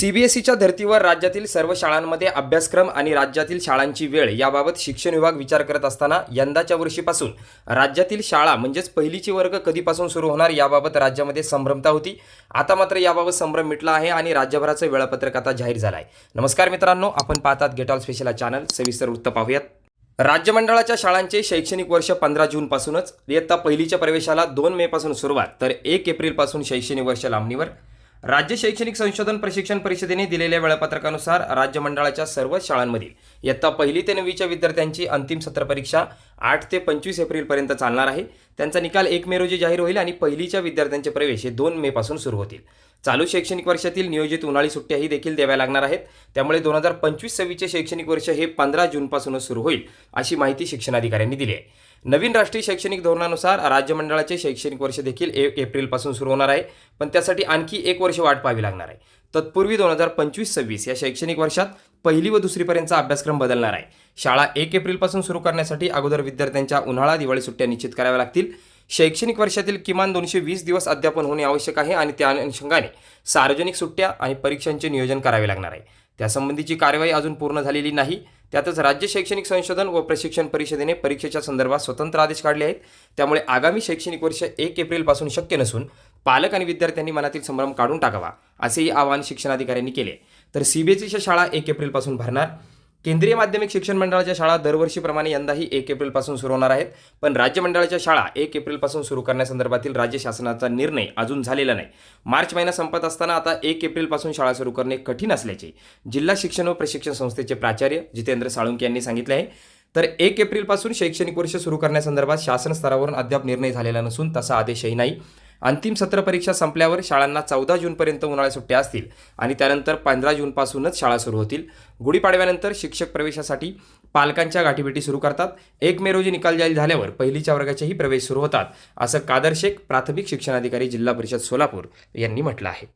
सीबीएसईच्या धर्तीवर राज्यातील सर्व शाळांमध्ये अभ्यासक्रम आणि राज्यातील शाळांची वेळ याबाबत शिक्षण विभाग विचार करत असताना यंदाच्या वर्षीपासून राज्यातील शाळा म्हणजेच पहिलीची वर्ग कधीपासून सुरू होणार याबाबत राज्यामध्ये संभ्रमता होती. आता मात्र याबाबत संभ्रम मिटला आहे आणि राज्यभराचं वेळापत्रक आता जाहीर झालं आहे नमस्कार मित्रांनो आपण पाहतात गेट ऑल स्पेशल चॅनल सविस्तर वृत्त पाहूयात. राज्यमंडळाच्या शाळांचे शैक्षणिक वर्ष पंधरा जूनपासूनच इयत्ता पहिलीच्या प्रवेशाला दोन मेपासून सुरुवात तर एक एप्रिलपासून शैक्षणिक वर्ष लांबणीवर. राज्य शैक्षणिक संशोधन प्रशिक्षण परिषदेने दिलेल्या वेळापत्रकानुसार राज्य मंडळाच्या सर्व शाळांमधील इयत्ता पहिली ते नववीच्या विद्यार्थ्यांची अंतिम सत्र परीक्षा आठ ते पंचवीस एप्रिलपर्यंत चालणार आहे. त्यांचा निकाल एक मे रोजी जाहीर होईल आणि पहिलीच्या विद्यार्थ्यांचे प्रवेश हे दोन मेपासून सुरू होतील. चालू शैक्षणिक वर्षातील नियोजित उन्हाळी सुट्ट्याही देखील द्याव्या लागणार आहेत. त्यामुळे दोन हजार पंचवीस सव्वीसचे शैक्षणिक वर्ष हे पंधरा जूनपासूनच सुरू होईल अशी माहिती शिक्षणाधिकाऱ्यांनी दिली आहे. नवीन राष्ट्रीय शैक्षणिक धोरणानुसार राज्य मंडळाचे शैक्षणिक वर्ष देखील ए एप्रिलपासून सुरू होणार आहे. पण त्यासाठी आणखी एक वर्ष वाट पाहावी लागणार आहे. तत्पूर्वी दोन हजार पंचवीस सव्वीस या शैक्षणिक वर्षात पहिली व दुसरीपर्यंतचा अभ्यासक्रम बदलणार आहे. शाळा एक एप्रिलपासून सुरू करण्यासाठी अगोदर विद्यार्थ्यांच्या उन्हाळा दिवाळी सुट्ट्या निश्चित कराव्या लागतील. शैक्षणिक वर्षातील किमान दोनशे वीस दिवस अध्यापन होणे आवश्यक आहे आणि त्या अनुषंगाने सार्वजनिक सुट्ट्या आणि परीक्षांचे नियोजन करावे लागणार आहे. त्यासंबंधीची कारवाई अजून पूर्ण झालेली नाही. त्यातच राज्य शैक्षणिक संशोधन व प्रशिक्षण परिषदेने परीक्षेच्या संदर्भात स्वतंत्र आदेश काढले आहेत. त्यामुळे आगामी शैक्षणिक वर्ष एक एप्रिलपासून शक्य नसून पालक आणि विद्यार्थ्यांनी मनातील संभ्रम काढून टाकावा असेही आवाहन शिक्षणाधिकाऱ्यांनी केले. तर सीबीएसईच्या शाळा एक एप्रिलपासून भरणार. केंद्रीय माध्यमिक शिक्षण मंडळाच्या शाळा दरवर्षीप्रमाणे यंदाही एक एप्रिलपासून सुरू होणार आहेत. पण राज्य मंडळाच्या शाळा एक एप्रिलपासून सुरू करण्यासंदर्भातील राज्य शासनाचा निर्णय अजून झालेला नाही. मार्च महिना संपत असताना आता एक एप्रिलपासून शाळा सुरू करणे कठीण असल्याचे जिल्हा शिक्षण व प्रशिक्षण संस्थेचे प्राचार्य जितेंद्र साळुंके यांनी सांगितले आहे. तर एक एप्रिलपासून शैक्षणिक वर्ष सुरू करण्यासंदर्भात शासन स्तरावरून अद्याप निर्णय झालेला नसून तसा आदेशही नाही. अंतिम सत्र परीक्षा संपल्यावर शाळांना चौदा जूनपर्यंत उन्हाळ्या सुट्ट्या असतील आणि त्यानंतर पंधरा जूनपासूनच शाळा सुरू होतील. गुढीपाडव्यानंतर शिक्षक प्रवेशासाठी पालकांच्या गाठीभेटी सुरू करतात. एक मे रोजी निकाल जाहीर झाल्यावर पहिलीच्या वर्गाचेही प्रवेश सुरू होतात असं कादर शेख प्राथमिक शिक्षणाधिकारी जिल्हा परिषद सोलापूर यांनी म्हटलं आहे.